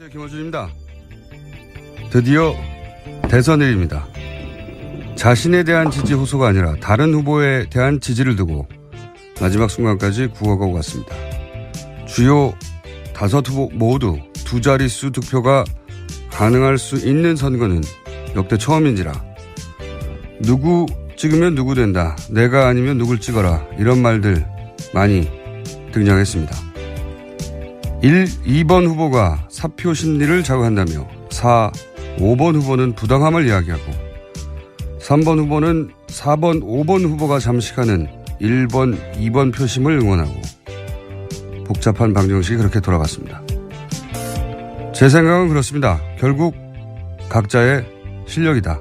네, 김호준입니다. 드디어 대선일입니다. 자신에 대한 지지 호소가 아니라 다른 후보에 대한 지지를 두고 마지막 순간까지 구워가고 갔습니다. 주요 다섯 후보 모두 두 자릿수 득표가 가능할 수 있는 선거는 역대 처음인지라 누구 찍으면 누구 된다. 내가 아니면 누굴 찍어라. 이런 말들 많이 등장했습니다. 1, 2번 후보가 사표 심리를 자극한다며 4, 5번 후보는 부당함을 이야기하고 3번 후보는 4번, 5번 후보가 잠식하는 1번, 2번 표심을 응원하고 복잡한 방정식이 그렇게 돌아갔습니다. 제 생각은 그렇습니다. 결국 각자의 실력이다.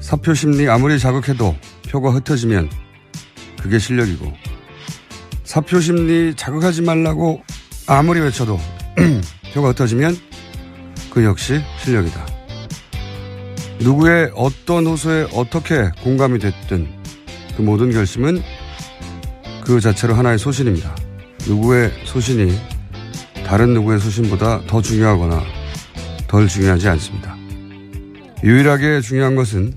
사표 심리 아무리 자극해도 표가 흩어지면 그게 실력이고 사표 심리 자극하지 말라고 아무리 외쳐도 표가 흩어지면 그 역시 실력이다. 누구의 어떤 호소에 어떻게 공감이 됐든 그 모든 결심은 그 자체로 하나의 소신입니다. 누구의 소신이 다른 누구의 소신보다 더 중요하거나 덜 중요하지 않습니다. 유일하게 중요한 것은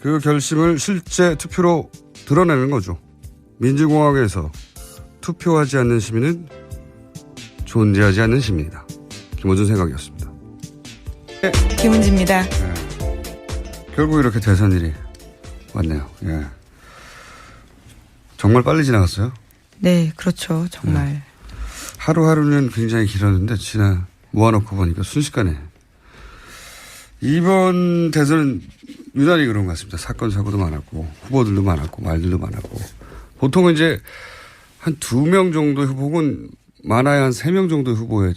그 결심을 실제 투표로 드러내는 거죠. 민주공화국에서 투표하지 않는 시민은 존재하지 않는 시민이다. 김호준 생각이었습니다. 김은지입니다. 결국 이렇게 대선 일이 왔네요. 예. 정말 빨리 지나갔어요. 네, 그렇죠. 정말. 하루하루는 굉장히 길었는데 지나 모아놓고 보니까 순식간에 이번 대선은 유난히 그런 것 같습니다. 사건 사고도 많았고 후보들도 많았고 말들도 많았고 보통은 이제 한 두 명 정도의 후보 혹은 많아야 한 세 명 정도의 후보에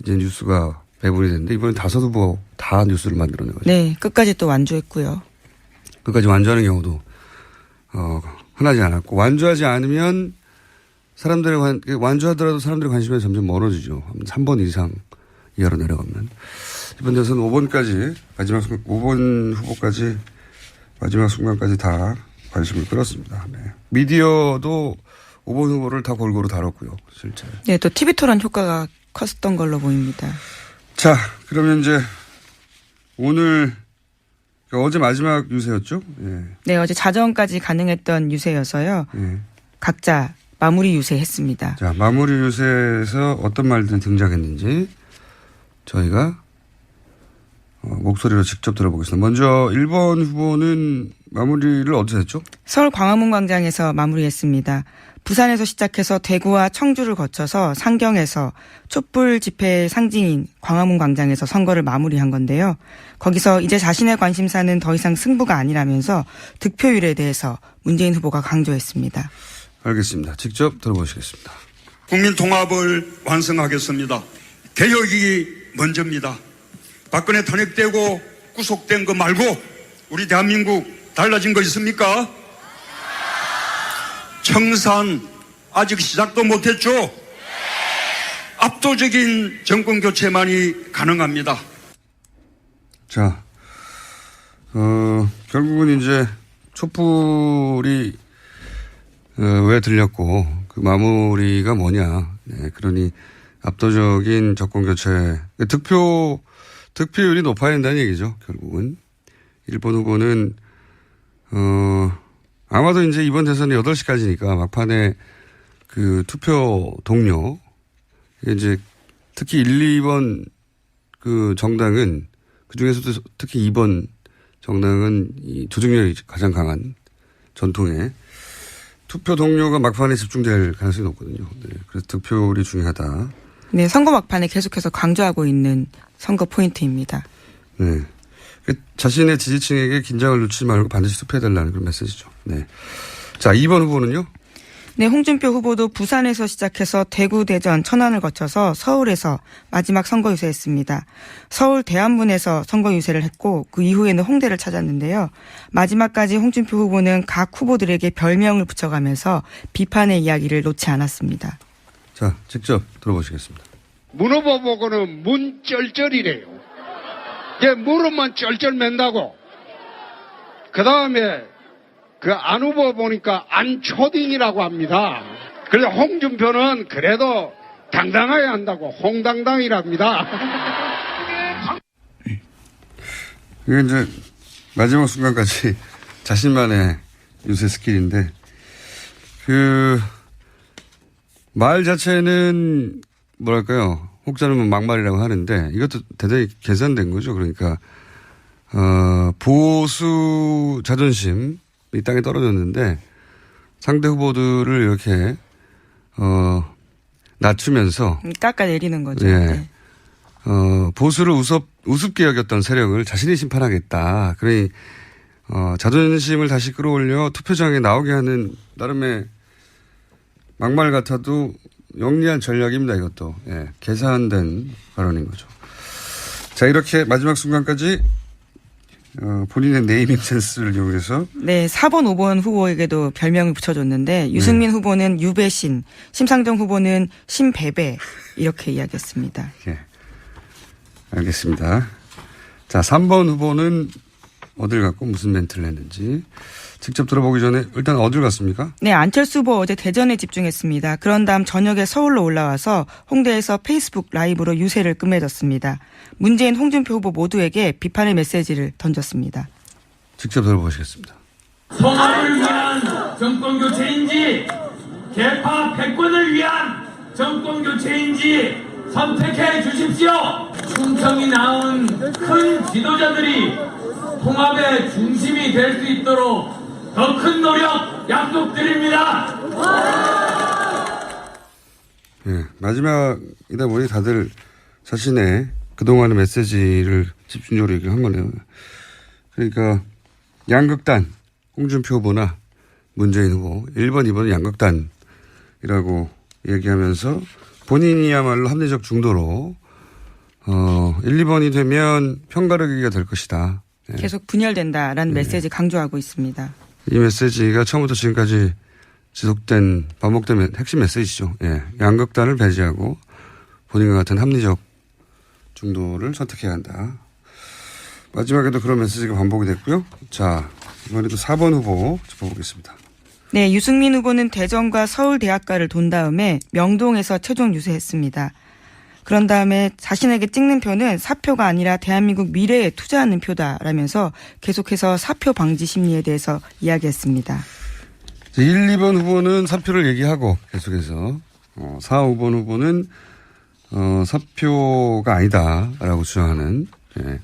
이제 뉴스가 배분이 됐는데 이번엔 다섯 후보 다 뉴스를 거죠. 네, 끝까지 또 완주했고요. 끝까지 완주하는 경우도 어, 흔하지 않았고 완주하지 않으면 사람들의 관, 완주하더라도 사람들의 관심이 점점 멀어지죠. 한 3번 이상 이하로 내려가면 이번 대선 5번까지 마지막 순간 5번 후보까지 마지막 순간까지 다 관심을 끌었습니다. 네. 미디어도 5번 후보를 다 골고루 다뤘고요. 실제. 네, 또 TV 토론 효과가 컸었던 걸로 보입니다. 자, 그러면 이제 오늘 그러니까 어제 마지막 유세였죠? 예. 네, 어제 자정까지 가능했던 유세여서요. 예. 각자 마무리 유세했습니다. 자, 마무리 유세에서 어떤 말들이 등장했는지 저희가 어, 목소리로 직접 들어보겠습니다. 먼저 1번 후보는 마무리를 어디서 했죠? 서울 광화문 광장에서 마무리했습니다. 부산에서 시작해서 대구와 청주를 거쳐서 상경에서 촛불 집회 상징인 광화문 광장에서 선거를 마무리한 건데요. 거기서 이제 자신의 관심사는 더 이상 승부가 아니라면서 득표율에 대해서 문재인 후보가 강조했습니다. 알겠습니다. 직접 들어보시겠습니다. 국민 통합을 완성하겠습니다. 개혁이 먼저입니다. 박근혜 탄핵되고 구속된 거 말고 우리 대한민국 달라진 거 있습니까? 청산 아직 시작도 못했죠? 압도적인 정권 교체만이 가능합니다. 자, 어, 결국은 이제 촛불이 어, 왜 들렸고 그 마무리가 뭐냐. 네, 그러니 압도적인 정권 교체. 득표, 득표율이 높아야 된다는 얘기죠. 결국은. 일본 후보는, 어, 아마도 이제 이번 대선이 8시까지니까 막판에 그 투표 동료, 이제 특히 1, 2번 그 정당은 그 중에서도 특히 2번 정당은 이 조직력이 가장 강한 전통의 투표 동료가 막판에 집중될 가능성이 높거든요. 네, 그래서 득표율이 중요하다. 네, 선거 막판에 계속해서 강조하고 있는 선거 포인트입니다. 네. 그 자신의 지지층에게 긴장을 놓치지 말고 반드시 투표해달라는 그런 메시지죠. 네. 자, 2번 후보는요? 네, 홍준표 후보도 부산에서 시작해서 대구, 대전, 천안을 거쳐서 서울에서 마지막 선거 유세했습니다. 서울 대안문에서 선거 유세를 했고 그 이후에는 홍대를 찾았는데요. 마지막까지 홍준표 후보는 각 후보들에게 별명을 붙여가면서 비판의 이야기를 놓지 않았습니다. 자, 직접 들어보시겠습니다. 문 후보 보고는 문 쩔쩔이래요. 얘 무릎만 쩔쩔 맨다고. 그 다음에 그 안 후보 보니까 안초딩이라고 합니다. 그래서 홍준표는 그래도 당당해야 한다고 홍당당이랍니다. 이게 이제 마지막 순간까지 자신만의 유세 스킬인데 그 말 자체는 뭐랄까요 혹자는 막말이라고 하는데 이것도 대단히 계산된 거죠. 그러니까 어, 보수 자존심 이 땅에 떨어졌는데 상대 후보들을 이렇게 어, 낮추면서 깎아내리는 거죠. 예. 네. 어, 보수를 우습, 우습게 여겼던 세력을 자신이 심판하겠다. 그러니, 어, 자존심을 다시 끌어올려 투표장에 나오게 하는 나름의 막말 같아도 영리한 전략입니다, 이것도. 예. 계산된 발언인 거죠. 자, 이렇게 마지막 순간까지, 어, 본인의 네이밍 센스를 이용해서 네, 4번, 5번 후보에게도 별명을 붙여줬는데 유승민 후보는 유배신, 심상정 후보는 심배배 이렇게 이야기했습니다. 예. 알겠습니다. 자, 3번 후보는 어딜 갔고 무슨 멘트를 했는지 직접 들어보기 전에 일단 어딜 갔습니까? 네, 안철수 후보 어제 대전에 집중했습니다. 그런 다음 저녁에 서울로 올라와서 홍대에서 페이스북 라이브로 유세를 끝맺었습니다. 문재인, 홍준표 후보 모두에게 비판의 메시지를 던졌습니다. 직접 들어보시겠습니다. 통합을 위한 정권 교체인지 개파 백권을 위한 정권 교체인지 선택해 주십시오. 충청이 낳은 큰 지도자들이 통합의 중심이 될 수 있도록 더 큰 노력 약속드립니다. 예, 마지막이다 보니 다들 자신의 그동안의 메시지를 집중적으로 얘기한 거네요. 그러니까 양극단, 홍준표 후보나 문재인 후보, 1번, 2번은 양극단이라고 얘기하면서 본인이야말로 합리적 중도로 어, 1, 2번이 되면 편가르기가 될 것이다. 예. 계속 분열된다라는 메시지 강조하고 있습니다. 이 메시지가 처음부터 지금까지 지속된 반복된 핵심 메시지죠. 예. 양극단을 배제하고 본인과 같은 합리적 중도를 선택해야 한다. 마지막에도 그런 메시지가 반복이 됐고요. 자, 이번에도 4번 후보 짚어보겠습니다. 네, 유승민 후보는 대전과 서울대학가를 돈 다음에 명동에서 최종 유세했습니다. 그런 다음에 자신에게 찍는 표는 사표가 아니라 대한민국 미래에 투자하는 표다라면서 계속해서 사표 방지 심리에 대해서 이야기했습니다. 1, 2번 후보는 사표를 얘기하고 계속해서 어, 4, 5번 후보는 어, 사표가 아니다라고 주장하는 예.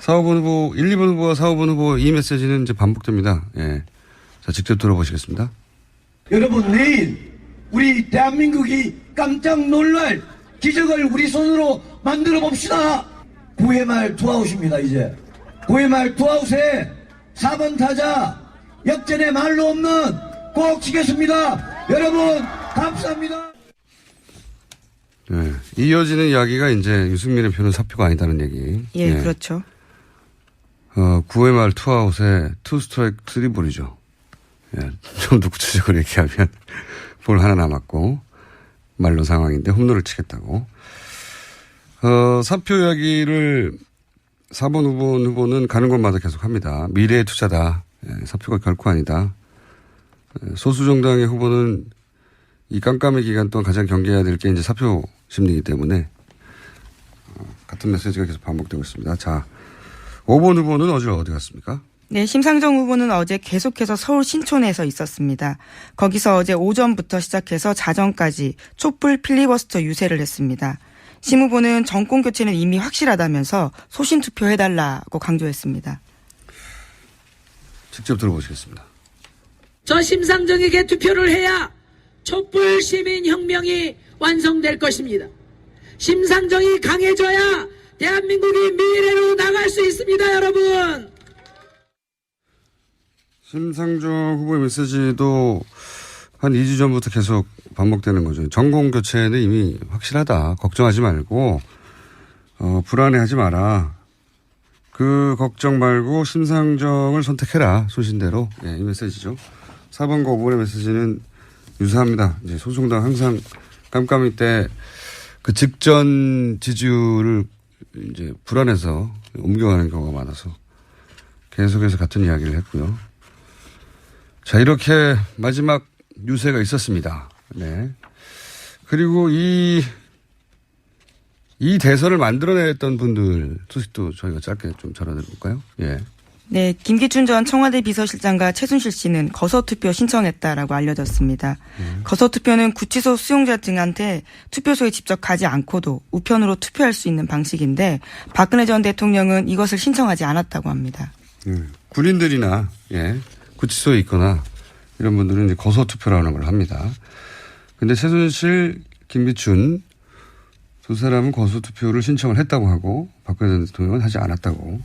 4, 5번 후보, 1, 2번 후보와 4, 5번 후보 이 메시지는 이제 반복됩니다. 예. 자, 직접 들어보시겠습니다. 여러분 내일 우리 대한민국이 깜짝 놀랄 기적을 우리 손으로 만들어 봅시다. 9회 말 투아웃입니다 이제. 9회 말 투아웃에 4번 타자 역전의 말로 없는 꼭 치겠습니다. 여러분 감사합니다. 예. 이어지는 이야기가 이제 유승민의 표는 사표가 아니다는 얘기. 예, 그렇죠. 어, 9회 말 투아웃에 투 스트라이크 쓰리 볼이죠. 예. 좀 더 구체적으로 얘기하면 볼 하나 남았고 말로 상황인데 홈런을 치겠다고. 어, 사표 이야기를 4번 후보 후보는 가는 곳마다 계속 합니다. 미래의 투자다. 예, 사표가 결코 아니다. 예, 소수 정당의 후보는 이 깜깜의 기간 동안 가장 경계해야 될 게 이제 사표 심리이기 때문에 어, 같은 메시지가 계속 반복되고 있습니다. 자, 5번 후보는 어제 어디 갔습니까? 네, 심상정 후보는 어제 계속해서 서울 신촌에서 있었습니다. 거기서 어제 오전부터 시작해서 자정까지 촛불 필리버스터 유세를 했습니다. 심 후보는 정권 교체는 이미 확실하다면서 소신 투표해달라고 강조했습니다. 직접 들어보시겠습니다. 저 심상정에게 투표를 해야 촛불 시민 혁명이 완성될 것입니다. 심상정이 강해져야 대한민국이 미래로 나갈 수 있습니다, 여러분! 심상정 후보의 메시지도 한 2주 전부터 계속 반복되는 거죠. 전공 교체는 이미 확실하다. 걱정하지 말고, 어, 불안해하지 마라. 그 걱정 말고 심상정을 선택해라. 소신대로. 예, 이 메시지죠. 4번과 5번의 메시지는 유사합니다. 이제 소송당 항상 깜깜이 때 그 직전 지지율을 이제 불안해서 옮겨가는 경우가 많아서 계속해서 같은 이야기를 했고요. 자, 이렇게 마지막 유세가 있었습니다. 네. 그리고 이, 이 대선을 만들어냈던 분들 소식도 저희가 짧게 좀 전해드릴까요? 예. 네, 김기춘 전 청와대 비서실장과 최순실 씨는 거서투표 신청했다라고 알려졌습니다. 거서투표는 구치소 수용자 등한테 투표소에 직접 가지 않고도 우편으로 투표할 수 있는 방식인데 박근혜 전 대통령은 이것을 신청하지 않았다고 합니다. 음, 군인들이나 예 구치소에 있거나 이런 분들은 이제 거소 투표라는 걸 합니다. 근데 최순실, 김기춘 두 사람은 거소 투표를 신청을 했다고 하고 박근혜 전 대통령은 하지 않았다고.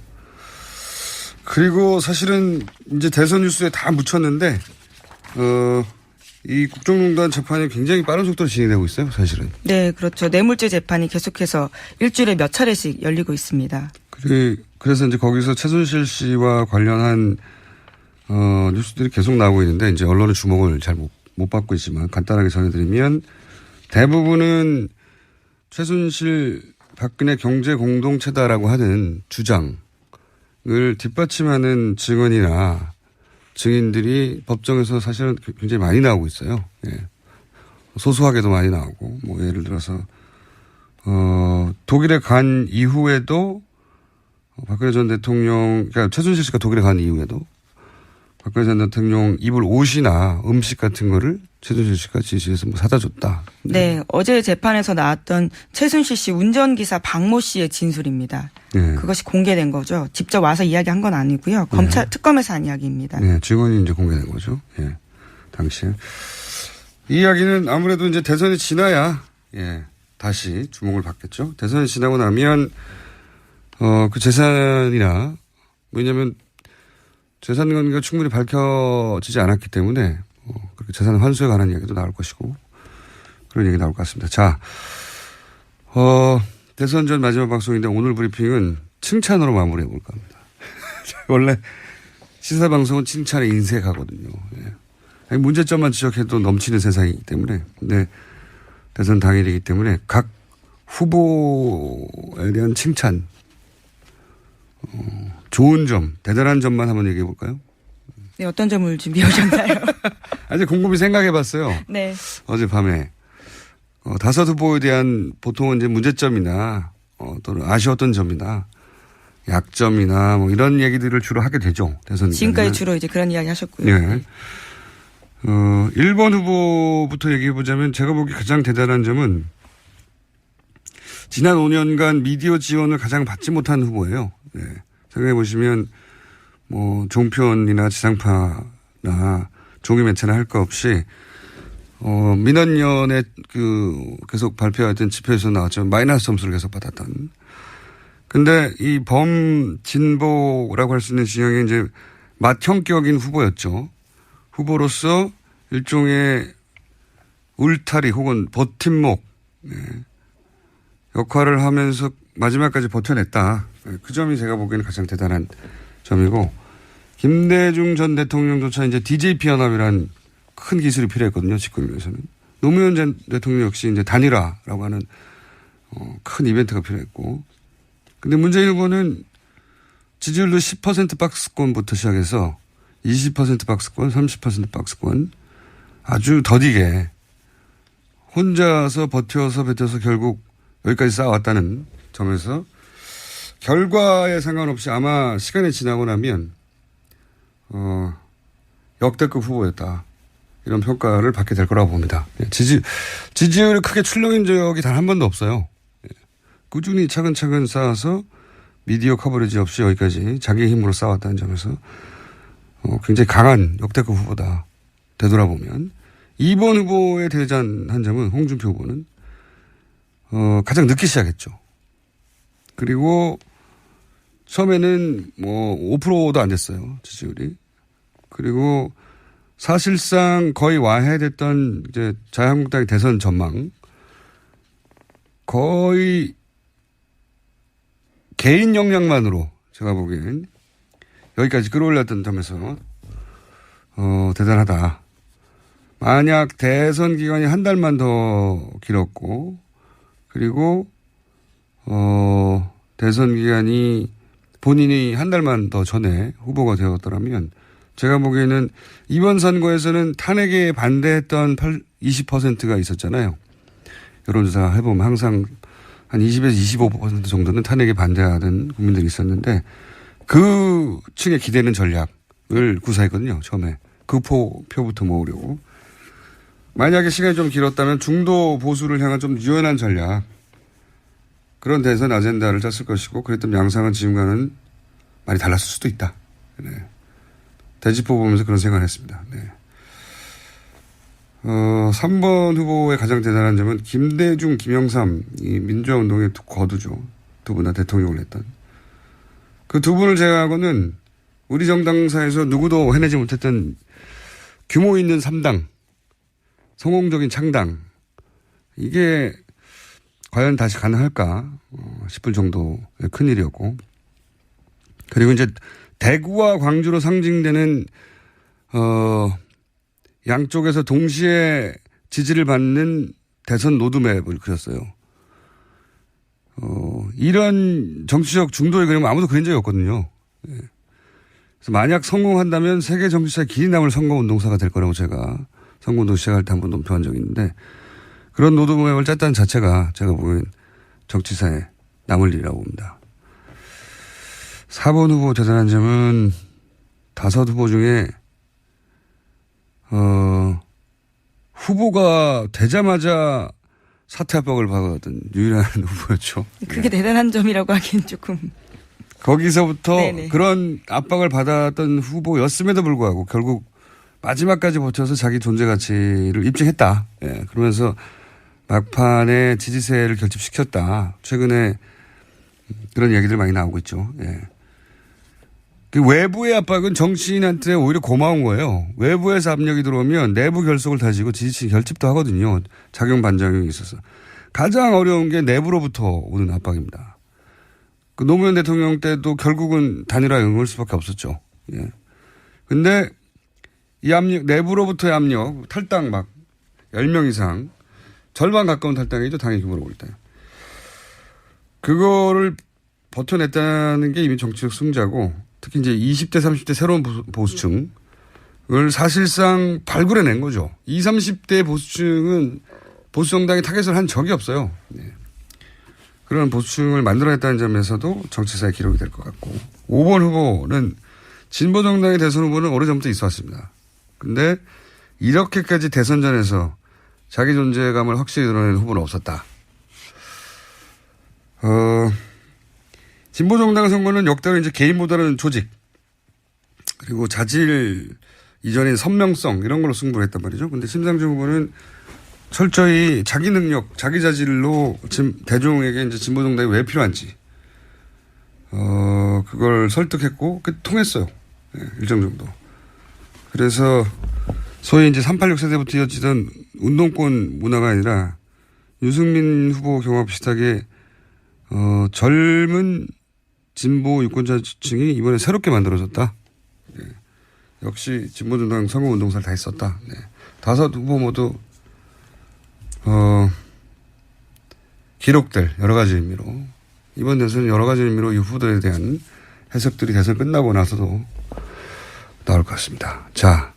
그리고 사실은 이제 대선 뉴스에 다 묻혔는데 어. 이 국정농단 재판이 굉장히 빠른 속도로 진행되고 있어요, 사실은. 네, 그렇죠. 뇌물죄 재판이 계속해서 일주일에 몇 차례씩 열리고 있습니다. 그래, 그래서 이제 거기서 최순실 씨와 관련한 어, 뉴스들이 계속 나오고 있는데 이제 언론의 주목을 잘못 못 받고 있지만 간단하게 전해드리면 대부분은 최순실 박근혜 경제 공동체다라고 하는 주장을 뒷받침하는 증언이나 증인들이 법정에서 사실은 굉장히 많이 나오고 있어요. 예. 소소하게도 많이 나오고 뭐 예를 들어서 어, 독일에 간 이후에도 박근혜 전 대통령, 그러니까 최순실 씨가 독일에 간 이후에도 박근혜 전 대통령 입을 옷이나 음식 같은 거를 최순실 씨가 지시해서 뭐 사다 줬다. 네, 어제 재판에서 나왔던 최순실 씨 운전기사 박모 씨의 진술입니다. 네. 그것이 공개된 거죠. 직접 와서 이야기한 건 아니고요. 검찰 특검에서 한 이야기입니다. 네, 증언이 이제 공개된 거죠. 예. 당시에. 이 이야기는 아무래도 이제 대선이 지나야, 예, 다시 주목을 받겠죠. 대선이 지나고 나면, 어, 그 재산이나, 왜냐면 재산 관계가 충분히 밝혀지지 않았기 때문에, 어, 그렇게 재산 환수에 관한 이야기도 나올 것이고, 그런 얘기 나올 것 같습니다. 자, 어, 대선 전 마지막 방송인데 오늘 브리핑은 칭찬으로 마무리해 볼까 합니다. 원래 시사 방송은 칭찬에 인색하거든요. 예. 문제점만 지적해도 넘치는 세상이기 때문에. 근데 대선 당일이기 때문에 각 후보에 대한 칭찬, 어, 좋은 점, 대단한 점만 한번 얘기해 볼까요? 네, 어떤 점을 준비해 오셨나요? 아주 곰곰이 생각해 봤어요. 네. 어젯밤에. 어, 다섯 후보에 대한 보통은 이제 문제점이나 어, 또는 아쉬웠던 점이나 약점이나 뭐 이런 얘기들을 주로 하게 되죠. 대선 지금까지. 주로 이제 그런 이야기 하셨고요. 예. 어, 1번 후보부터 얘기해 보자면 제가 보기 가장 대단한 점은 지난 5년간 미디어 지원을 가장 받지 못한 후보예요. 예. 생각해 보시면 뭐 종편이나 지상파나 종이 매체나 할 거 없이 어, 민원연에 그 계속 발표했던 지표에서 나왔죠. 마이너스 점수를 계속 받았던. 근데 이 범 진보라고 할 수 있는 진영이 이제 맏형격인 후보였죠. 후보로서 일종의 울타리 혹은 버팀목 네. 역할을 하면서 마지막까지 버텨냈다. 네, 그 점이 제가 보기에는 가장 대단한 점이고 김대중 전 대통령조차 이제 DJP 연합이란 큰 기술이 필요했거든요. 집권을 위해서는. 노무현 전 대통령 역시 이제 단일화라고 하는 어, 큰 이벤트가 필요했고. 근데 문재인 후보는 지지율도 10% 박스권부터 시작해서 20% 박스권, 30% 박스권 아주 더디게 혼자서 버텨서 버텨서 결국 여기까지 쌓아왔다는 점에서 결과에 상관없이 아마 시간이 지나고 나면 어, 역대급 후보였다. 이런 평가를 받게 될 거라고 봅니다. 예, 지지, 지지율이 크게 출렁인 적이 단 한 번도 없어요. 예, 꾸준히 차근차근 쌓아서 미디어 커버리지 없이 여기까지 자기 힘으로 쌓았다는 점에서 어, 굉장히 강한 역대급 후보다. 되돌아보면. 2번 후보의 대단한 점은 홍준표 후보는 어, 가장 늦게 시작했죠. 그리고 처음에는 뭐 5%도 안 됐어요. 지지율이. 그리고 사실상 거의 와해 됐던 이제 자유한국당의 대선 전망 거의 개인 역량만으로 제가 보기엔 여기까지 끌어올렸던 점에서 어, 대단하다. 만약 대선 기간이 한 달만 더 길었고 그리고 어, 대선 기간이 본인이 한 달만 더 전에 후보가 되었더라면 제가 보기에는 이번 선거에서는 탄핵에 반대했던 8, 20%가 있었잖아요. 여론조사 해보면 항상 한 20에서 25% 정도는 탄핵에 반대하는 국민들이 있었는데 그 층에 기대는 전략을 구사했거든요. 처음에 그 표, 표부터 모으려고. 만약에 시간이 좀 길었다면 중도 보수를 향한 좀 유연한 전략 그런 대선 아젠다를 짰을 것이고 그랬던 양상은 지금과는 많이 달랐을 수도 있다. 네. 대지포 보면서 그런 생각을 했습니다. 네. 어, 3번 후보의 가장 대단한 점은 김대중, 김영삼, 이 민주화운동의 두 거두죠. 두 분 다 대통령을 했던. 그 두 분을 제외하고는 우리 정당사에서 누구도 해내지 못했던 규모 있는 3당, 성공적인 창당. 이게 과연 다시 가능할까 어, 싶을 정도의 큰일이었고. 그리고 이제 대구와 광주로 상징되는 어, 양쪽에서 동시에 지지를 받는 대선 로드맵을 그렸어요. 어, 이런 정치적 중도의 그림 아무도 그린 적이 없거든요. 예. 그래서 만약 성공한다면 세계 정치사에 길이 남을 선거운동사가 될 거라고 제가 선거운동 시작할 때 한 번 논표한 적이 있는데 그런 로드맵을 짰다는 자체가 제가 보기엔 정치사에 남을 일이라고 봅니다. 4번 후보 대단한 점은 다섯 후보 중에 어, 후보가 되자마자 사퇴 압박을 받았던 유일한 후보였죠. 그게 대단한 점이라고 하기엔 조금 거기서부터 네네. 그런 압박을 받았던 후보였음에도 불구하고 결국 마지막까지 버텨서 자기 존재 가치를 입증했다. 예, 그러면서 막판에 지지세를 결집시켰다. 최근에 그런 얘기들 많이 나오고 있죠. 예. 그 외부의 압박은 정치인한테 오히려 고마운 거예요. 외부에서 압력이 들어오면 내부 결속을 다지고 지지 결집도 하거든요. 작용 반작용이 있어서. 가장 어려운 게 내부로부터 오는 압박입니다. 그 노무현 대통령 때도 결국은 단일화 응할 수밖에 없었죠. 예. 근데 이 압력, 내부로부터의 압력, 탈당 막 10명 이상, 절반 가까운 탈당이죠. 당의 규모로 볼 때. 그거를 버텨냈다는 게 이미 정치적 승자고, 특히 이제 20대, 30대 새로운 보수- 보수층을 사실상 발굴해낸 거죠. 20, 30대 보수층은 보수정당이 타겟을 한 적이 없어요. 예. 그런 보수층을 만들어냈다는 점에서도 정치사의 기록이 될 것 같고 5번 후보는 진보정당의 대선 후보는 오래전부터 있어 왔습니다. 근데 이렇게까지 대선전에서 자기 존재감을 확실히 드러내는 후보는 없었다. 어, 진보정당 선거는 역대로 이제 개인보다는 조직 그리고 자질 이전인 선명성 이런 걸로 승부를 했단 말이죠. 근데 심상정 후보는 철저히 자기 능력, 자기 자질로 지금 대중에게 이제 진보 정당이 왜 필요한지, 어, 그걸 설득했고, 그 통했어요. 예, 일정 정도. 그래서 소위 이제 386 세대부터 이어지던 운동권 문화가 아니라 유승민 후보 경우와 비슷하게, 어, 젊은 진보 유권자층이 이번에 새롭게 만들어졌다. 예. 역시 진보정당 선거운동사를 다 했었다. 네. 다섯 후보 모두 어, 기록될 여러 가지 의미로 이번 대선은 여러 가지 의미로 이 후보들에 대한 해석들이 대선 끝나고 나서도 나올 것 같습니다. 자,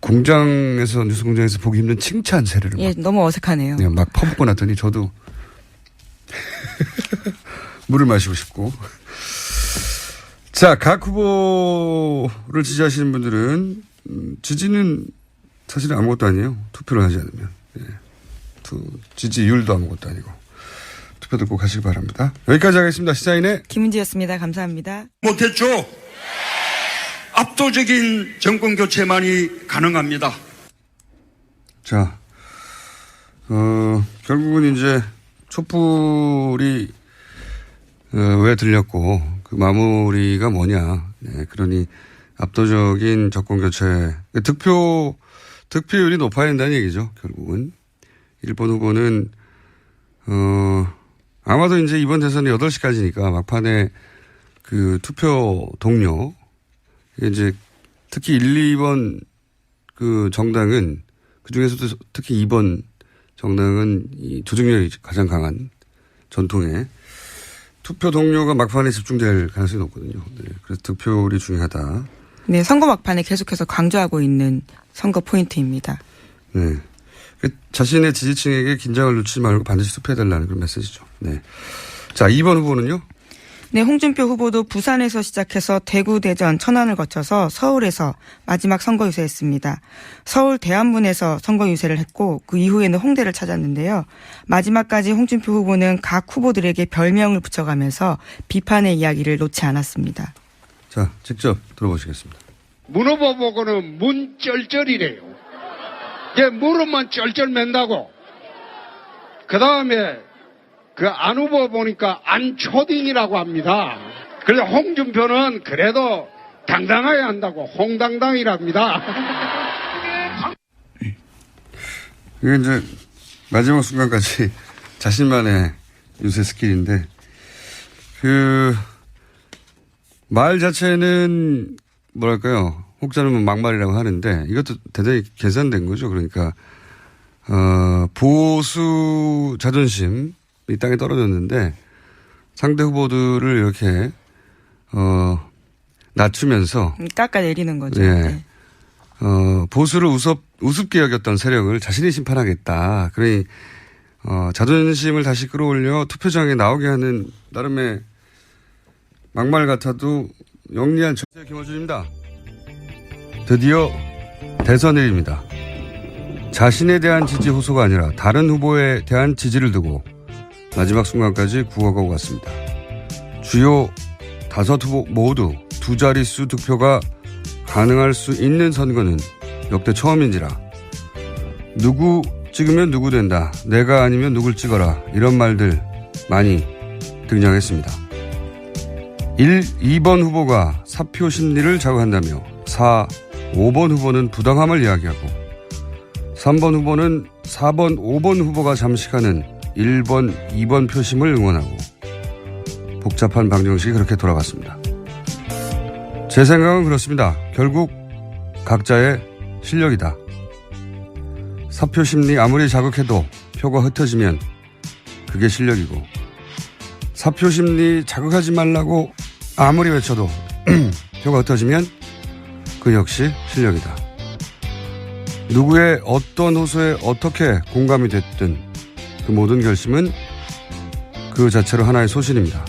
공장에서 뉴스 공장에서 보기 힘든 칭찬 세례를 예, 막, 너무 어색하네요. 그냥 막 퍼붓고 났더니 저도 물을 마시고 싶고 자, 각 후보를 지지하시는 분들은 음, 지지는 사실은 아무것도 아니에요. 투표를 하지 않으면. 예. 투, 지지율도 아무것도 아니고. 투표도 꼭 하시기 바랍니다. 여기까지 하겠습니다. 시사인의 김은지였습니다. 감사합니다. 못했죠. 압도적인 정권 교체만이 가능합니다. 자, 어, 결국은 이제 촛불이 어, 왜 들렸고 그 마무리가 뭐냐. 네, 그러니 압도적인 정권 교체. 득표, 득표율이 높아야 된다는 얘기죠. 결국은. 1번 후보는, 어, 아마도 이제 이번 대선이 8시까지니까 막판에 그 투표 동료, 이제 특히 1, 2번 그 정당은 그 중에서도 특히 2번 정당은 이 조직력이 가장 강한 전통의 투표 동료가 막판에 집중될 가능성이 높거든요. 네, 그래서 득표율이 중요하다. 네, 선거 막판에 계속해서 강조하고 있는 선거 포인트입니다. 네. 그 자신의 지지층에게 긴장을 놓치지 말고 반드시 투표해달라는 그런 메시지죠. 네. 자, 2번 후보는요? 네, 홍준표 후보도 부산에서 시작해서 대구, 대전, 천안을 거쳐서 서울에서 마지막 선거 유세했습니다. 서울 대안문에서 선거 유세를 했고 그 이후에는 홍대를 찾았는데요. 마지막까지 홍준표 후보는 각 후보들에게 별명을 붙여가면서 비판의 이야기를 놓지 않았습니다. 자, 직접 들어보시겠습니다. 문 후보 보고는 문쩔쩔이래요. 얘 무릎만 쩔쩔 맨다고. 그 다음에 그 안 후보 보니까 안초딩이라고 합니다. 그래서 홍준표는 그래도 당당해야 한다고 홍당당이랍니다. 이게 이제 마지막 순간까지 자신만의 유세 스킬인데, 그, 말 자체는 뭐랄까요. 혹자는 막말이라고 하는데 이것도 대단히 계산된 거죠. 그러니까, 어, 보수 자존심, 이 땅에 떨어졌는데 상대 후보들을 이렇게, 어, 낮추면서 깎아 내리는 거죠. 예. 네. 어, 보수를 우습, 우습게 여겼던 세력을 자신이 심판하겠다. 그러니, 어, 자존심을 다시 끌어올려 투표장에 나오게 하는 나름의 막말 같아도 영리한 정세 김어준입니다. 드디어 대선일입니다. 자신에 대한 지지 호소가 아니라 다른 후보에 대한 지지를 두고 마지막 순간까지 구워가고 갔습니다. 주요 다섯 후보 모두 두 자릿수 득표가 가능할 수 있는 선거는 역대 처음인지라 누구 찍으면 누구 된다 내가 아니면 누굴 찍어라 이런 말들 많이 등장했습니다 1, 2번 후보가 사표 심리를 자극한다며 4, 5번 후보는 부당함을 이야기하고 3번 후보는 4번, 5번 후보가 잠식하는 1번, 2번 표심을 응원하고 복잡한 방정식이 그렇게 돌아갔습니다. 제 생각은 그렇습니다. 결국 각자의 실력이다. 사표 심리 아무리 자극해도 표가 흩어지면 그게 실력이고 사표 심리 자극하지 말라고 아무리 외쳐도 표가 흩어지면 그 역시 실력이다. 누구의 어떤 호소에 어떻게 공감이 됐든 그 모든 결심은 그 자체로 하나의 소신입니다.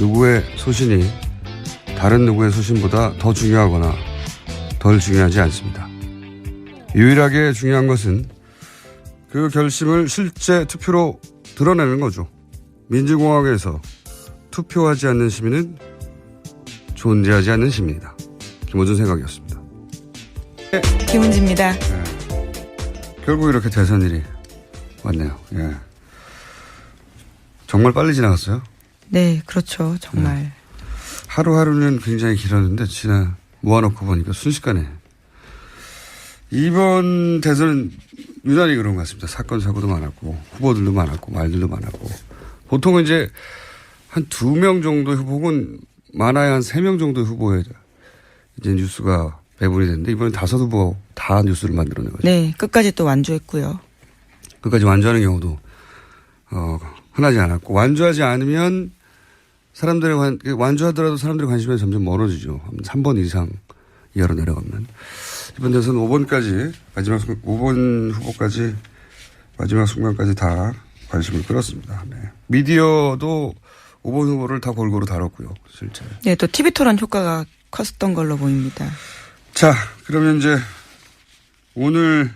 누구의 소신이 다른 누구의 소신보다 더 중요하거나 덜 중요하지 않습니다. 유일하게 중요한 것은 그 결심을 실제 투표로 드러내는 거죠. 민주공화국에서 투표하지 않는 시민은 존재하지 않는 시민이다. 김호준 생각이었습니다. 김은지입니다. 결국 이렇게 대선 일이 왔네요. 예. 정말 빨리 지나갔어요. 네, 그렇죠. 정말. 하루하루는 굉장히 길었는데 지나 모아놓고 보니까 순식간에 이번 대선은 유난히 그런 것 같습니다. 사건 사고도 많았고 후보들도 많았고 말들도 많았고 보통은 이제 한 두명 후보 혹은 많아야 한 세 명 정도의 후보에 이제 뉴스가 배분이 됐는데 이번엔 다섯 후보 다 뉴스를 만들어낸 거죠. 네, 끝까지 또 완주했고요. 끝까지 완주하는 경우도 어, 흔하지 않았고 완주하지 않으면 사람들의 관, 완주하더라도 사람들의 관심이 점점 멀어지죠. 한 3번 이상 이하로 내려가면 이번 대선 5번까지 마지막 순간 5번 후보까지 마지막 순간까지 다 관심을 끌었습니다. 네. 미디어도 5번 후보를 다 골고루 다뤘고요. 실제. 네, 또 TV 토론 효과가 컸던 걸로 보입니다. 자, 그러면 이제 오늘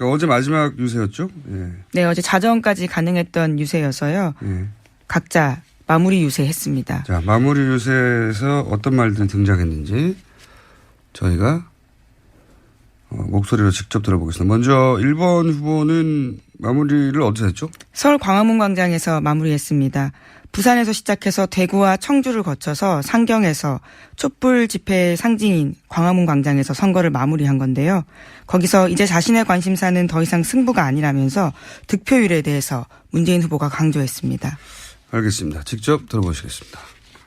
그러니까 어제 마지막 유세였죠? 예. 네, 어제 자정까지 가능했던 유세여서요. 예. 각자 마무리 유세했습니다. 자, 마무리 유세에서 어떤 말들이 등장했는지 저희가 어, 목소리로 직접 들어보겠습니다. 먼저 1번 후보는 마무리를 어디서 했죠? 서울 광화문 광장에서 마무리했습니다. 부산에서 시작해서 대구와 청주를 거쳐서 상경에서 촛불 집회 상징인 광화문 광장에서 선거를 마무리한 건데요. 거기서 이제 자신의 관심사는 더 이상 승부가 아니라면서 득표율에 대해서 문재인 후보가 강조했습니다. 알겠습니다. 직접 들어보시겠습니다.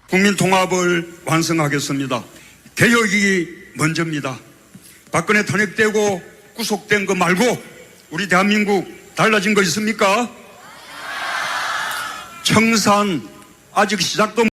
국민 통합을 완성하겠습니다. 개혁이 먼저입니다. 박근혜 탄핵되고 구속된 거 말고 우리 대한민국 달라진 거 있습니까? 청산 아직 시작도